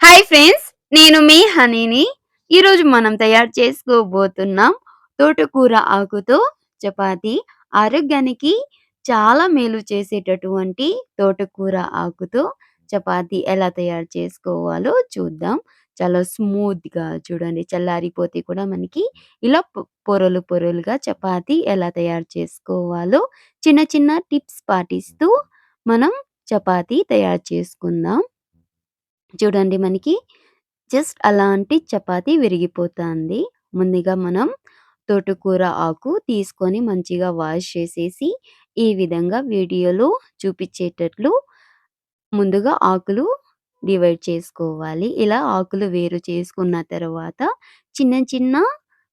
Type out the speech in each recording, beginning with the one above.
Hi friends నేను మీ హనీని. ఈరోజు మనం తయారు చేసుకోబోతున్నాం తోటకూర ఆకుతో చపాతి. ఆరోగ్యానికి చాలా మేలు చేసేటటువంటి తోటకూర ఆకుతో చపాతి ఎలా తయారు చేసుకోవాలో చూద్దాం. చాలా స్మూత్గా చూడండి చల్లారిపోతే కూడా మనకి ఇలా పొరలు పొరలుగా చపాతి ఎలా తయారు చేసుకోవాలో చిన్న చిన్న టిప్స్ పాటిస్తూ మనం చపాతి తయారు చేసుకుందాం. చూడండి మనకి జస్ట్ అలాంటి చపాతీ విరిగిపోతుంది. ముందుగా మనం తోటకూర ఆకు తీసుకొని మంచిగా వాష్ చేసేసి, ఈ విధంగా వీడియోలో చూపించేటట్లు ముందుగా ఆకులు డివైడ్ చేసుకోవాలి. ఇలా ఆకులు వేరు చేసుకున్న తర్వాత చిన్న చిన్న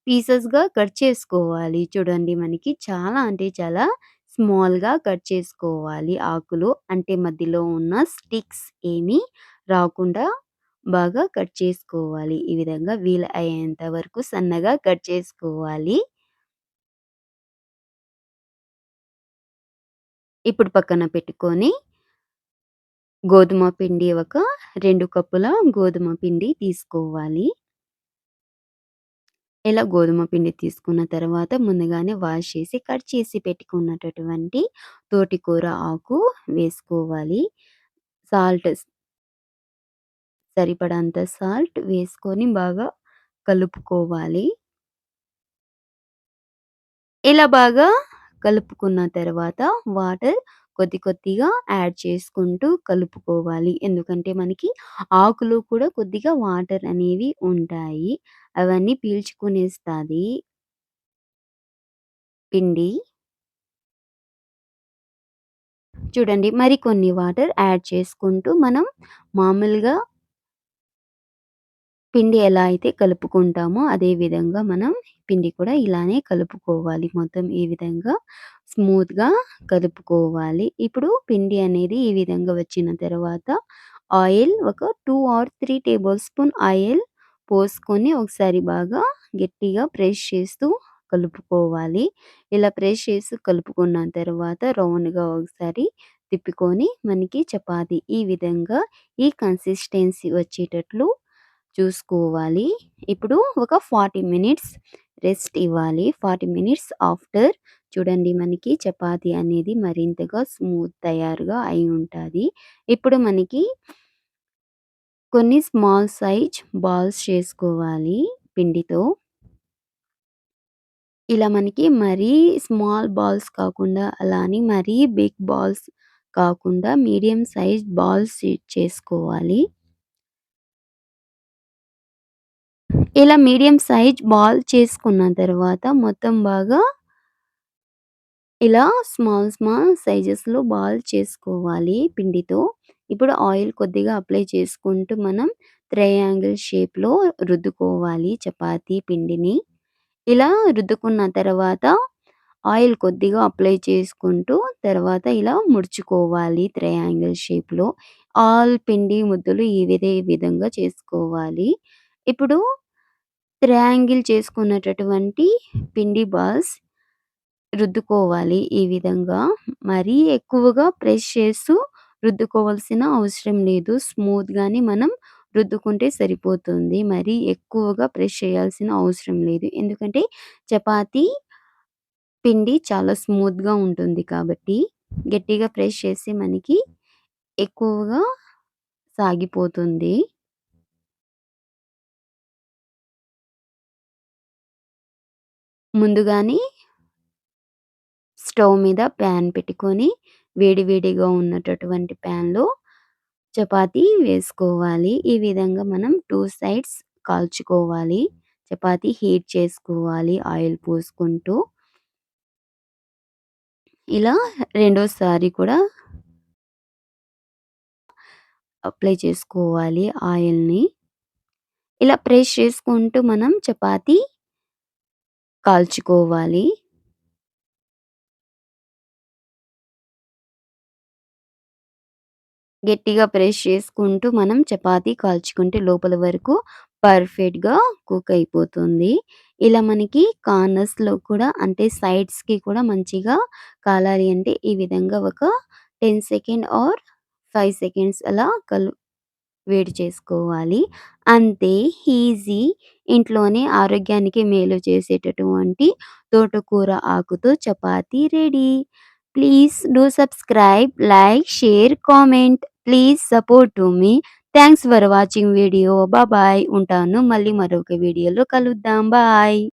పీసెస్‌గా కట్ చేసుకోవాలి. చూడండి మనకి చాలా అంటే చాలా స్మాల్‌గా కట్ చేసుకోవాలి ఆకులు. అంటే మధ్యలో ఉన్న స్టిక్స్ ఏమీ రాకుండా బాగా కట్ చేసుకోవాలి. ఈ విధంగా వీలు అయ్యేంత వరకు సన్నగా కట్ చేసుకోవాలి. ఇప్పుడు పక్కన పెట్టుకొని గోధుమ పిండి ఒక రెండు కప్పుల గోధుమ పిండి తీసుకోవాలి. ఇలా గోధుమ పిండి తీసుకున్న తర్వాత ముందుగానే వాష్ చేసి, కట్ చేసి పెట్టుకున్నటటువంటి తోటికూర ఆకు వేసుకోవాలి. సాల్ట్ సరిపడంత సాల్ట్ వేసుకొని బాగా కలుపుకోవాలి. ఇలా బాగా కలుపుకున్న తర్వాత వాటర్ కొద్ది కొద్దిగా యాడ్ చేసుకుంటూ కలుపుకోవాలి. ఎందుకంటే మనకి ఆకులు కూడా కొద్దిగా వాటర్ అనేవి ఉంటాయి. అవన్నీ పీల్చుకునేస్తుంది పిండి. చూడండి మరికొన్ని వాటర్ యాడ్ చేసుకుంటూ మనం మామూలుగా పిండి ఎలా అయితే కలుపుకుంటామో అదే విధంగా మనం పిండి కూడా ఇలానే కలుపుకోవాలి. మొత్తం ఈ విధంగా స్మూత్‌గా కలుపుకోవాలి. ఇప్పుడు పిండి అనేది ఈ విధంగా వచ్చిన తర్వాత ఆయిల్ ఒక two or three tablespoon oil పోసుకొని ఒకసారి బాగా గట్టిగా ప్రెస్ చేస్తూ కలుపుకోవాలి. ఇలా ప్రెస్ చేసి కలుపుకున్న తర్వాత రౌండ్‌గా ఒకసారి తిప్పుకొని మనకి చపాతి ఈ విధంగా ఈ కన్సిస్టెన్సీ వచ్చేటట్లు చూసుకోవాలి. ఇప్పుడు ఒక 40 మినిట్స్ రెస్ట్ ఇవ్వాలి. 40 మినిట్స్ ఆఫ్టర్ చూడండి మనకి చపాతీ అనేది మరింతగా స్మూత్ తయారుగా అయి ఉంటుంది ఇప్పుడు మనకి కొన్ని స్మాల్ సైజ్ బాల్స్ చేసుకోవాలి పిండితో. ఇలా మనకి మరీ స్మాల్ బాల్స్ కాకుండా, అలా అని మరీ బిగ్ బాల్స్ కాకుండా మీడియం సైజ్ బాల్స్ చేసుకోవాలి. ఇలా మీడియం సైజ్ బాల్ చేసుకున్న తర్వాత మొత్తం బాగా ఇలా స్మాల్ స్మాల్ సైజెస్‌లో బాల్ చేసుకోవాలి పిండితో. ఇప్పుడు ఆయిల్ కొద్దిగా అప్లై చేసుకుంటూ మనం ట్రయాంగిల్ షేప్‌లో రుద్దుకోవాలి చపాతీ పిండిని. ఇలా రుద్దుకున్న తర్వాత ఆయిల్ కొద్దిగా అప్లై చేసుకుంటూ తర్వాత ఇలా ముడుచుకోవాలి ట్రయాంగిల్ షేప్‌లో. ఆల్ పిండి ముద్దలు ఈ విధే విధంగా చేసుకోవాలి. ఇప్పుడు ట్రయాంగిల్ చేసుకున్నటటువంటి పిండి బాల్స్ రుద్దుకోవాలి ఈ విధంగా. మరీ ఎక్కువగా ప్రెస్ చేస్తూ రుద్దుకోవాల్సిన అవసరం లేదు. స్మూత్‌గానే మనం రుద్దుకుంటే సరిపోతుంది. మరీ ఎక్కువగా ప్రెస్ చేయాల్సిన అవసరం లేదు. ఎందుకంటే చపాతీ పిండి చాలా స్మూత్‌గా ఉంటుంది కాబట్టి. గట్టిగా ప్రెస్ చేసి మనకి ఎక్కువగా సాగిపోతుంది. ముందుగానే స్టవ్ మీద ప్యాన్ పెట్టుకొని వేడివేడిగా ఉన్నటటువంటి ప్యాన్లో చపాతీ వేసుకోవాలి. ఈ విధంగా మనం టూ సైడ్స్ కాల్చుకోవాలి. చపాతీ హీట్ చేసుకోవాలి ఆయిల్ పోసుకుంటూ. ఇలా రెండోసారి కూడా అప్లై చేసుకోవాలి ఆయిల్‌ని. ఇలా ప్రెస్ చేసుకుంటూ మనం చపాతీ కాల్చుకోవాలి. గట్టిగా ప్రెస్ చేసుకుంటూ మనం చపాతీ కాల్చుకుంటే లోపల వరకు పర్ఫెక్ట్‌గా కుక్ అయిపోతుంది. ఇలా మనకి కార్నర్స్‌లో కూడా అంటే సైడ్స్‌కి కూడా మంచిగా కాలాలి అంటే ఈ విధంగా ఒక 10 సెకండ్ ఆర్ ఫైవ్ సెకండ్స్ అలా కలు వేడి చేసుకోవాలి. అంతే ఈజీ ఇంట్లోనే ఆరోగ్యానికి మేలు చేసేటటువంటి తోటకూర ఆకుతో chapati ready. Please do subscribe, like, share, comment. Please support to me. Thanks for watching video. Bye ఉంటాను. మళ్ళీ మరొక వీడియోలో కలుద్దాం. బాయ్.